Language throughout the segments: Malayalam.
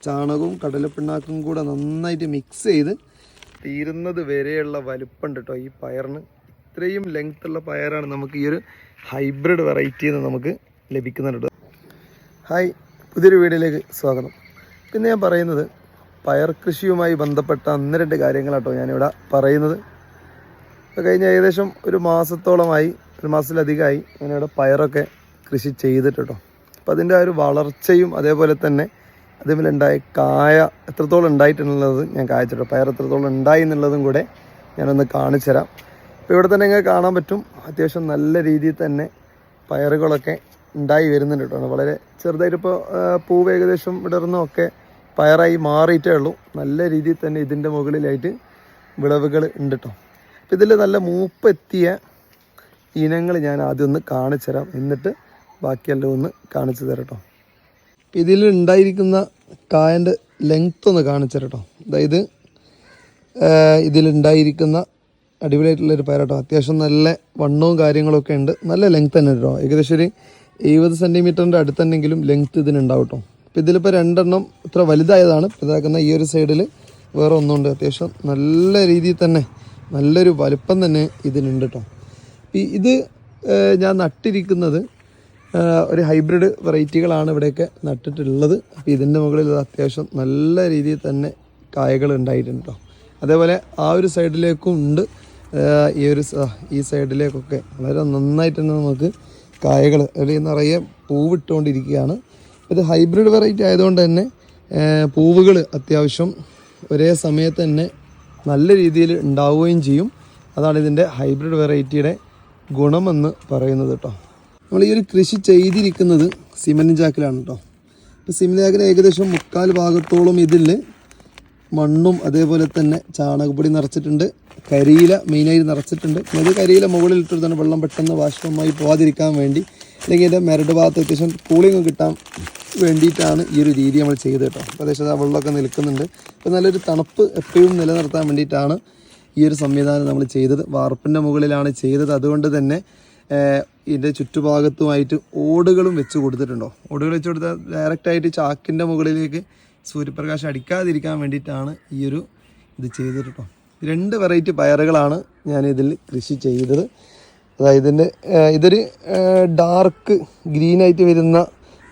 ചാണകവും കടലപ്പിണ്ണാക്കും കൂടെ നന്നായിട്ട് മിക്സ് ചെയ്ത് തീരുന്നത് വരെയുള്ള വലുപ്പമുണ്ട് കേട്ടോ ഈ പയറിന്. ഇത്രയും ലെങ്ത് ഉള്ള പയറാണ് നമുക്ക് ഈ ഒരു ഹൈബ്രിഡ് വെറൈറ്റി നമുക്ക് ലഭിക്കുന്നുണ്ട് ഹായ് പുതിയൊരു വീഡിയോയിലേക്ക് സ്വാഗതം. പിന്നെ ഞാൻ പറയുന്നത് പയർ കൃഷിയുമായി ബന്ധപ്പെട്ട അന്ന് രണ്ട് കാര്യങ്ങളാട്ടോ ഞാനിവിടെ പറയുന്നത്. കഴിഞ്ഞ ഏകദേശം ഒരു മാസത്തോളമായി ഒരു മാസത്തിലധികമായി ഞാനിവിടെ പയറൊക്കെ കൃഷി ചെയ്തിട്ടോ അപ്പോൾ അതിന്റെ ആ ഒരു വളർച്ചയും അതേപോലെ തന്നെ അതിലുണ്ടായ കായ എത്രത്തോളം ഉണ്ടായിട്ടുള്ളത് ഞാൻ കാണിച്ചിട്ടോ പയർ എത്രത്തോളം ഉണ്ടായി എന്നുള്ളതും കൂടെ ഞാനൊന്ന് കാണിച്ചു തരാം അപ്പോൾ ഇവിടെ തന്നെ ഇങ്ങനെ കാണാൻ പറ്റും. അത്യാവശ്യം നല്ല രീതിയിൽ തന്നെ പയറുകളൊക്കെ ഉണ്ടായി വരുന്നുണ്ട് കേട്ടോ. വളരെ ചെറുതായിട്ടിപ്പോൾ പൂവ് ഏകദേശം വിടർന്നൊക്കെ പയറായി മാറിയിട്ടേ ഉള്ളൂ. നല്ല രീതിയിൽ തന്നെ ഇതിന്റെ മുകളിലായിട്ട് വിളവുകൾ ഉണ്ട് കേട്ടോ. അപ്പോൾ ഇതിൽ നല്ല മൂപ്പെത്തിയ ഇനങ്ങൾ ഞാൻ ആദ്യം ഒന്ന് കാണിച്ചു തരാം എന്നിട്ട് ബാക്കിയെല്ലാം ഒന്ന് കാണിച്ചു തരാം കേട്ടോ. ഇതിൽ ഉണ്ടായിരിക്കുന്ന കായന്റെ ലെങ്ത് ഒന്ന് കാണിച്ചിരട്ടോ അതായത് ഇതിലുണ്ടായിരിക്കുന്ന അടിപൊളിയായിട്ടുള്ളൊരു പയറാട്ടോ അത്യാവശ്യം നല്ല വണ്ണവും കാര്യങ്ങളൊക്കെ ഉണ്ട്. നല്ല ലെങ്ത് തന്നെ കേട്ടോ. ഏകദേശം ഒരു എഴുപത് സെന്റിമീറ്ററിന്റെ അടുത്തുണ്ടെങ്കിലും ലെങ്ത് ഇതിനുണ്ടാവും കേട്ടോ. അപ്പോൾ ഇതിലിപ്പോൾ രണ്ടെണ്ണം ഇത്ര വലുതായതാണ്. ഇതാക്കുന്ന ഈ ഒരു സൈഡിൽ വേറെ ഒന്നുണ്ട്. അത്യാവശ്യം നല്ല രീതിയിൽ തന്നെ നല്ലൊരു വലുപ്പം തന്നെ ഇതിനുണ്ട് കേട്ടോ. ഇത് ഞാൻ നട്ടിരിക്കുന്നത് ഒരു ഹൈബ്രിഡ് വെറൈറ്റികളാണ് ഇവിടെയൊക്കെ നട്ടിട്ടുള്ളത്. അപ്പോൾ ഇതിന്റെ മുകളിൽ അത്യാവശ്യം നല്ല രീതിയിൽ തന്നെ കായകൾ ഉണ്ടായിട്ടുണ്ട് കേട്ടോ അതേപോലെ ആ ഒരു സൈഡിലേക്കും ഉണ്ട്. ഈ ഒരു ഈ സൈഡിലേക്കൊക്കെ വളരെ നന്നായിട്ട് തന്നെ നമുക്ക് കായകൾ അല്ലെങ്കിൽ നിറയെ പൂവിട്ടുകൊണ്ടിരിക്കുകയാണ്. ഇത് ഹൈബ്രിഡ് വെറൈറ്റി ആയതുകൊണ്ട് തന്നെ പൂവുകൾ അത്യാവശ്യം ഒരേ സമയത്ത് തന്നെ നല്ല രീതിയിൽ ഉണ്ടാവുകയും ചെയ്യും. അതാണ് ഇതിന്റെ ഹൈബ്രിഡ് വെറൈറ്റിയുടെ ഗുണമെന്ന് പറയുന്നത് കേട്ടോ നമ്മൾ ഈ ഒരു കൃഷി ചെയ്തിരിക്കുന്നത് സിമന്റ് ചാക്കിലാണ് കേട്ടോ. ഇപ്പോൾ സിമന്റ് ചാക്കിൽ ഏകദേശം മുക്കാൽ ഭാഗത്തോളം ഇതിൽ മണ്ണും അതേപോലെ തന്നെ ചാണകപ്പൊടി നിറച്ചിട്ടുണ്ട്. കരിയില മെയിനായി നിറച്ചിട്ടുണ്ട്. അത് കരിയില മുകളിൽ ഇട്ടിട്ട് തന്നെ വെള്ളം പെട്ടെന്ന് ബാഷ്പമായി പോകാതിരിക്കാൻ വേണ്ടി അല്ലെങ്കിൽ എന്റെ മരട് ഭാഗത്ത് അത്യാവശ്യം കൂളിംഗ് കിട്ടാൻ വേണ്ടിയിട്ടാണ് ഈ ഒരു രീതി നമ്മൾ ചെയ്തത് കേട്ടോ. പ്രദേശത്ത് ആ വെള്ളമൊക്കെ നിൽക്കുന്നുണ്ട്. അപ്പോൾ നല്ലൊരു തണുപ്പ് എപ്പോഴും നിലനിർത്താൻ വേണ്ടിയിട്ടാണ് ഈ ഒരു സംവിധാനം നമ്മൾ ചെയ്തത്. വാർപ്പിന്റെ മുകളിലാണ് ചെയ്തത്. അതുകൊണ്ട് തന്നെ ഇതിന്റെ ചുറ്റുഭാഗത്തുമായിട്ട് ഓടുകളും വെച്ച് കൊടുത്തിട്ടുണ്ടോ? ഓടുകൾ വെച്ച് കൊടുത്താൽ ഡയറക്റ്റായിട്ട് ചാക്കിന്റെ മുകളിലേക്ക് സൂര്യപ്രകാശം അടിക്കാതിരിക്കാൻ വേണ്ടിയിട്ടാണ് ഈ ഒരു ഇത് ചെയ്തത് കേട്ടോ രണ്ട് വെറൈറ്റി പയറുകളാണ് ഞാൻ ഇതിൽ കൃഷി ചെയ്തത്. അതായത് ഇതിന്റെ ഇതൊരു ഡാർക്ക് ഗ്രീനായിട്ട് വരുന്ന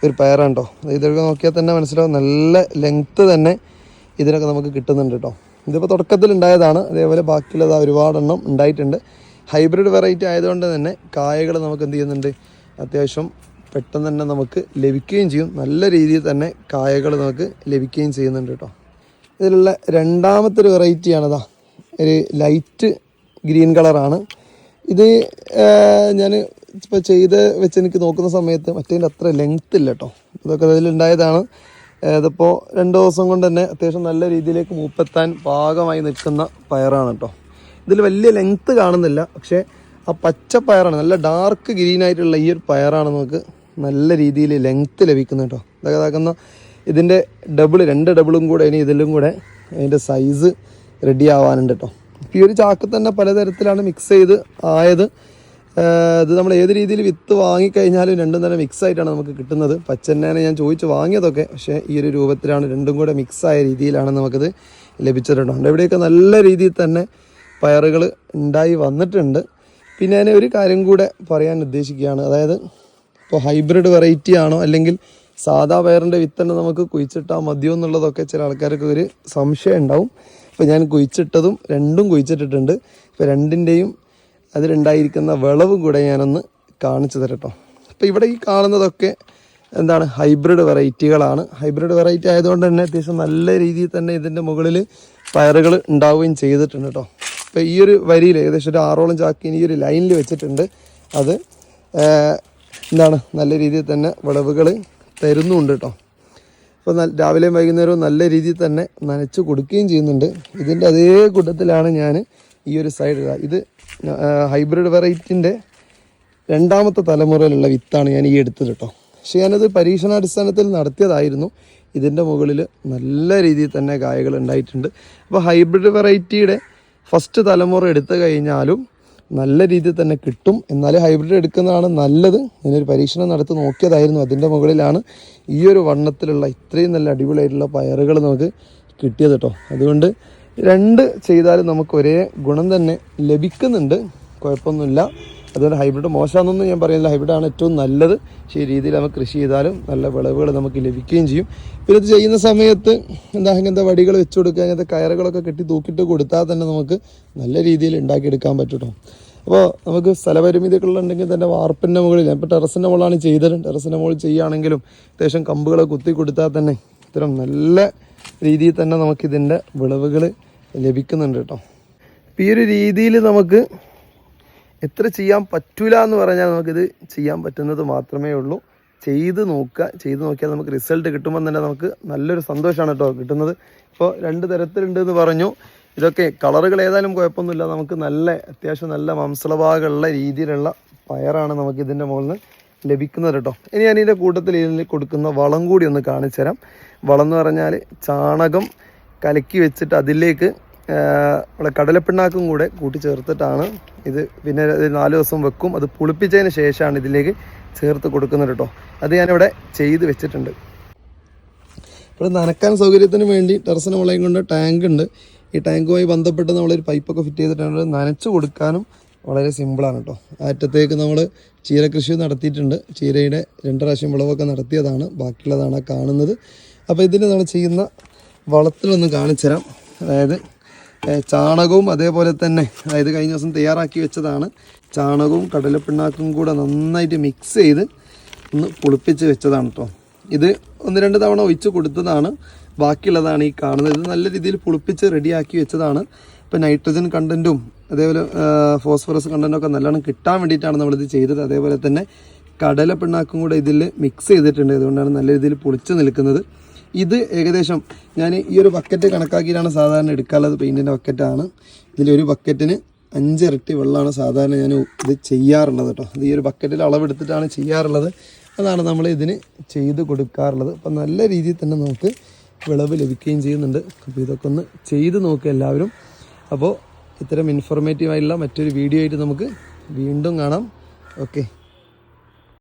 ഒരു പയറാണ് കേട്ടോ ഇതൊക്കെ നോക്കിയാൽ തന്നെ മനസ്സിലാവും നല്ല ലെങ്ത്ത് തന്നെ ഇതിനൊക്കെ നമുക്ക് കിട്ടുന്നുണ്ട് കേട്ടോ ഇതിപ്പോൾ തുടക്കത്തിൽ ഉണ്ടായതാണ് അതേപോലെ ബാക്കിയുള്ളത് ഒരുപാടെണ്ണം ഉണ്ടായിട്ടുണ്ട്. ഹൈബ്രിഡ് വെറൈറ്റി ആയതുകൊണ്ട് തന്നെ കായകൾ നമുക്ക് എന്ത് ചെയ്യുന്നുണ്ട്? അത്യാവശ്യം പെട്ടെന്ന് തന്നെ നമുക്ക് ലഭിക്കുകയും ചെയ്യും. നല്ല രീതിയിൽ തന്നെ കായകൾ നമുക്ക് ലഭിക്കുകയും ചെയ്യുന്നുണ്ട് കേട്ടോ. ഇതിലുള്ള രണ്ടാമത്തെ ഒരു വെറൈറ്റിയാണിതാ ഒരു ലൈറ്റ് ഗ്രീൻ കളറാണ് ഇത് ഞാൻ ഇപ്പോൾ ചെയ്ത് വെച്ച് എനിക്ക് നോക്കുന്ന സമയത്ത് മറ്റേതിന്റെ അത്ര ലെങ്ത് ഇല്ല കേട്ടോ. ഇതൊക്കെ ഇതിലുണ്ടായതാണ് ഇതിപ്പോൾ രണ്ട് ദിവസം കൊണ്ട് തന്നെ അത്യാവശ്യം നല്ല രീതിയിലേക്ക് മൂപ്പെത്താൻ പാകമായി നിൽക്കുന്ന പയറാണ് കേട്ടോ. ഇതിൽ വലിയ ലെങ്ത്ത് കാണുന്നില്ല. പക്ഷേ ആ പച്ച പയറാണ്. നല്ല ഡാർക്ക് ഗ്രീൻ ആയിട്ടുള്ള ഈ ഒരു പയറാണ് നമുക്ക് നല്ല രീതിയിൽ ലെങ്ത്ത് ലഭിക്കുന്നത് കേട്ടോ. ഇതൊക്കെ ഇതാക്കുന്ന ഇതിന്റെ ഡബിൾ രണ്ട് ഡബിളും കൂടെ ഇനി ഇതിലും കൂടെ അതിന്റെ സൈസ് റെഡി ആവാനുണ്ട് കേട്ടോ. ഈ ഒരു ചാക്ക് തന്നെ പലതരത്തിലാണ് മിക്സ് ചെയ്ത് ആയത്. ഇത് നമ്മൾ ഏത് രീതിയിൽ വിത്ത് വാങ്ങിക്കഴിഞ്ഞാലും രണ്ടും തന്നെ മിക്സ് ആയിട്ടാണ് നമുക്ക് കിട്ടുന്നത്. പച്ചെണ്ണയാണ് ഞാൻ ചോദിച്ച് വാങ്ങിയതൊക്കെ. പക്ഷേ ഈ ഒരു രൂപത്തിലാണ് രണ്ടും കൂടെ മിക്സ് ആയ രീതിയിലാണ് നമുക്കിത് ലഭിച്ചിട്ടുണ്ടോ എവിടെയൊക്കെ നല്ല രീതിയിൽ തന്നെ പയറുകൾ ഉണ്ടായി വന്നിട്ടുണ്ട്. പിന്നെ ഞാൻ ഒരു കാര്യം കൂടെ പറയാൻ ഉദ്ദേശിക്കുകയാണ്. അതായത് ഇപ്പോൾ ഹൈബ്രിഡ് വെറൈറ്റി ആണോ അല്ലെങ്കിൽ സാധാ പയറിന്റെ വിത്തന്നെ നമുക്ക് കുഴിച്ചിട്ടാൽ മതിയോ എന്നുള്ളതൊക്കെ ചില ആൾക്കാർക്ക് ഒരു സംശയം ഉണ്ടാവും. അപ്പോൾ ഞാൻ കുഴിച്ചിട്ടതും രണ്ടും കുഴിച്ചിട്ടിട്ടുണ്ട്. ഇപ്പോൾ രണ്ടിന്റെയും അതിലുണ്ടായിരിക്കുന്ന വിളവും കൂടെ ഞാനൊന്ന് കാണിച്ചു തരട്ടോ. അപ്പോൾ ഇവിടെ ഈ കാണുന്നതൊക്കെ എന്താണ് ഹൈബ്രിഡ് വെറൈറ്റികളാണ് ഹൈബ്രിഡ് വെറൈറ്റി ആയതുകൊണ്ട് തന്നെ അത്യാവശ്യം നല്ല രീതിയിൽ തന്നെ ഇതിന്റെ മുകളിൽ പയറുകൾ ഉണ്ടാവുകയും ചെയ്തിട്ടുണ്ട് കേട്ടോ. ഇപ്പോൾ ഈ ഒരു വരിയിൽ ഏകദേശം ഒരു ആറോളം ചാക്കിന് ഈ ഒരു ലൈനിൽ വെച്ചിട്ടുണ്ട്. അത് എന്താണ് നല്ല രീതിയിൽ തന്നെ വിളവുകൾ തരുന്നുണ്ട് കേട്ടോ അപ്പോൾ രാവിലെയും വൈകുന്നേരവും നല്ല രീതിയിൽ തന്നെ നനച്ച് കൊടുക്കുകയും ചെയ്യുന്നുണ്ട്. ഇതിന്റെ അതേ കൂട്ടത്തിലാണ് ഞാൻ ഈ ഒരു സൈഡ് ഇത്. ഹൈബ്രിഡ് വെറൈറ്റിന്റെ രണ്ടാമത്തെ തലമുറയിലുള്ള വിത്താണ് ഞാൻ ഈ എടുത്തത് കേട്ടോ പക്ഷേ ഞാനത് പരീക്ഷണാടിസ്ഥാനത്തിൽ നടത്തിയതായിരുന്നു. ഇതിന്റെ മുകളിൽ നല്ല രീതിയിൽ തന്നെ കായകൾ ഉണ്ടായിട്ടുണ്ട്. അപ്പോൾ ഹൈബ്രിഡ് വെറൈറ്റിയുടെ ഫസ്റ്റ് തലമുറ എടുത്തു കഴിഞ്ഞാലും നല്ല രീതിയിൽ തന്നെ കിട്ടും. എന്നാലും ഹൈബ്രിഡ് എടുക്കുന്നതാണ് നല്ലത്. ഞാനൊരു പരീക്ഷണം നടത്തി നോക്കിയതായിരുന്നു. അതിന്റെ മുകളിലാണ് ഈ ഒരു വണ്ണത്തിലുള്ള ഇത്രയും നല്ല അടിപൊളിയായിട്ടുള്ള പയറുകൾ നമുക്ക് കിട്ടിയത് കേട്ടോ അതുകൊണ്ട് രണ്ട് ചെയ്താലും നമുക്ക് ഒരേ ഗുണം തന്നെ ലഭിക്കുന്നുണ്ട്. കുഴപ്പമൊന്നുമില്ല. അതുകൊണ്ട് ഹൈബ്രിഡ് മോശമാണെന്നൊന്നും ഞാൻ പറയുന്നില്ല. ഹൈബ്രിഡാണ് ഏറ്റവും നല്ലത്. പക്ഷേ ഈ രീതിയിൽ നമുക്ക് കൃഷി ചെയ്താലും നല്ല വിളവുകൾ നമുക്ക് ലഭിക്കുകയും ചെയ്യും. പിന്നെ ഇത് ചെയ്യുന്ന സമയത്ത് എന്താ അങ്ങനത്തെ വടികൾ വെച്ച് കൊടുക്കുക അങ്ങനത്തെ കയറുകളൊക്കെ കെട്ടി തൂക്കിയിട്ട് കൊടുത്താൽ തന്നെ നമുക്ക് നല്ല രീതിയിൽ ഉണ്ടാക്കിയെടുക്കാൻ പറ്റും അപ്പോൾ നമുക്ക് സ്ഥലപരിമിതികളുണ്ടെങ്കിൽ തന്നെ വാർപ്പിന്റെ മുകളിൽ ഇപ്പോൾ ടെറസിന്റെ മുകളിലാണ് ചെയ്തത് ടെറസിന്റെ മുകളിൽ ചെയ്യുകയാണെങ്കിലും അത്യാവശ്യം കമ്പുകളെ കുത്തി കൊടുത്താൽ തന്നെ ഇത്തരം നല്ല രീതിയിൽ തന്നെ നമുക്കിതിന്റെ വിളവുകൾ ലഭിക്കുന്നുണ്ട് കേട്ടോ ഈ ഒരു രീതിയിൽ നമുക്ക് എത്ര ചെയ്യാൻ പറ്റൂല എന്ന് പറഞ്ഞാൽ നമുക്കിത് ചെയ്യാൻ പറ്റുന്നത് മാത്രമേ ഉള്ളൂ. ചെയ്ത് നോക്കുക ചെയ്ത് നോക്കിയാൽ നമുക്ക് റിസൾട്ട് കിട്ടുമ്പോൾ തന്നെ നമുക്ക് നല്ലൊരു സന്തോഷമാണ് കേട്ടോ കിട്ടുന്നത്. ഇപ്പോൾ രണ്ട് തരത്തിലുണ്ട് എന്ന് പറഞ്ഞു. ഇതൊക്കെ കളറുകൾ ഏതായാലും കുഴപ്പമൊന്നുമില്ല. നമുക്ക് നല്ല അത്യാവശ്യം നല്ല മാംസളഭാഗമുള്ള രീതിയിലുള്ള പയറാണ് നമുക്ക് ഇതിന്റെ മുകളിൽ നിന്ന് ലഭിക്കുന്നത് കേട്ടോ. ഇനി ഞാൻ ഇതിന്റെ കൂട്ടത്തിൽ ഇതിൽ കൊടുക്കുന്ന വളം കൂടി ഒന്ന് കാണിച്ചു തരാം വളം എന്ന് പറഞ്ഞാൽ ചാണകം കലക്കി വെച്ചിട്ട് അതിലേക്ക് നമ്മുടെ കടലപ്പിണ്ണാക്കും കൂടെ കൂട്ടി ചേർത്തിട്ടാണ് ഇത് പിന്നെ നാല് ദിവസം വെക്കും. അത് പുളിപ്പിച്ചതിന് ശേഷമാണ് ഇതിലേക്ക് ചേർത്ത് കൊടുക്കുന്നത് കേട്ടോ. അത് ഞാനിവിടെ ചെയ്ത് വെച്ചിട്ടുണ്ട്. ഇവിടെ നനക്കാൻ സൗകര്യത്തിന് വേണ്ടി ടെറസിന് മുളയും കൊണ്ട് ടാങ്ക് ഉണ്ട്. ഈ ടാങ്കുമായി ബന്ധപ്പെട്ട് നമ്മളൊരു പൈപ്പൊക്കെ ഫിറ്റ് ചെയ്തിട്ടുണ്ട് നനച്ച് കൊടുക്കാനും വളരെ സിമ്പിളാണ് കേട്ടോ. അറ്റത്തേക്ക് നമ്മൾ ചീര കൃഷി നടത്തിയിട്ടുണ്ട്. ചീരയുടെ രണ്ട് പ്രാവശ്യം വിളവൊക്കെ നടത്തിയതാണ്. ബാക്കിയുള്ളതാണ് കാണുന്നത്. അപ്പോൾ ഇതിന് നമ്മൾ ചെയ്യുന്ന വളത്തിലൊന്ന് കാണിച്ചു തരാം അതായത് ചാണകവും അതേപോലെ തന്നെ അതായത് കഴിഞ്ഞ ദിവസം തയ്യാറാക്കി വെച്ചതാണ്. ചാണകവും കടലപ്പിണ്ണാക്കും കൂടെ നന്നായിട്ട് മിക്സ് ചെയ്ത് ഒന്ന് പുളിപ്പിച്ച് വെച്ചതാണ് കേട്ടോ ഇത് ഒന്ന് രണ്ട് തവണ ഒഴിച്ച് കൊടുത്തതാണ്. ബാക്കിയുള്ളതാണ് ഈ കാണുന്നത്. ഇത് നല്ല രീതിയിൽ പുളിപ്പിച്ച് റെഡിയാക്കി വെച്ചതാണ്. ഇപ്പം നൈട്രജൻ കണ്ടന്റും അതേപോലെ ഫോസ്ഫറസ് കണ്ടന്റും ഒക്കെ നല്ലോണം കിട്ടാൻ വേണ്ടിയിട്ടാണ് നമ്മളിത് ചെയ്തത്. അതേപോലെ തന്നെ കടല പിണ്ണാക്കും കൂടെ ഇതിൽ മിക്സ് ചെയ്തിട്ടുണ്ട്. അതുകൊണ്ടാണ് നല്ല രീതിയിൽ പൊളിച്ച് നിൽക്കുന്നത്. ഇത് ഏകദേശം ഞാൻ ഈ ഒരു ബക്കറ്റ് കണക്കാക്കിയിട്ടാണ് സാധാരണ എടുക്കാനുള്ളത് പെയിന്റിന്റെ ബക്കറ്റാണ് ഇതിലൊരു ബക്കറ്റിന് അഞ്ചിരട്ടി വെള്ളമാണ് സാധാരണ ഞാൻ ഇത് ചെയ്യാറുള്ളത് കേട്ടോ അത് ഈ ഒരു ബക്കറ്റിൽ അളവെടുത്തിട്ടാണ് ചെയ്യാറുള്ളത്. അതാണ് നമ്മൾ ഇതിന് ചെയ്ത് കൊടുക്കാറുള്ളത്. അപ്പം നല്ല രീതിയിൽ തന്നെ നമുക്ക് വിളവ് ലഭിക്കുകയും ചെയ്യുന്നുണ്ട്. അപ്പോൾ ഇതൊക്കെ ഒന്ന് ചെയ്ത് നോക്കുക എല്ലാവരും. അപ്പോൾ ഇത്തരം ഇൻഫോർമേറ്റീവായിട്ടുള്ള മറ്റൊരു വീഡിയോ ആയിട്ട് നമുക്ക് വീണ്ടും കാണാം. ഓക്കെ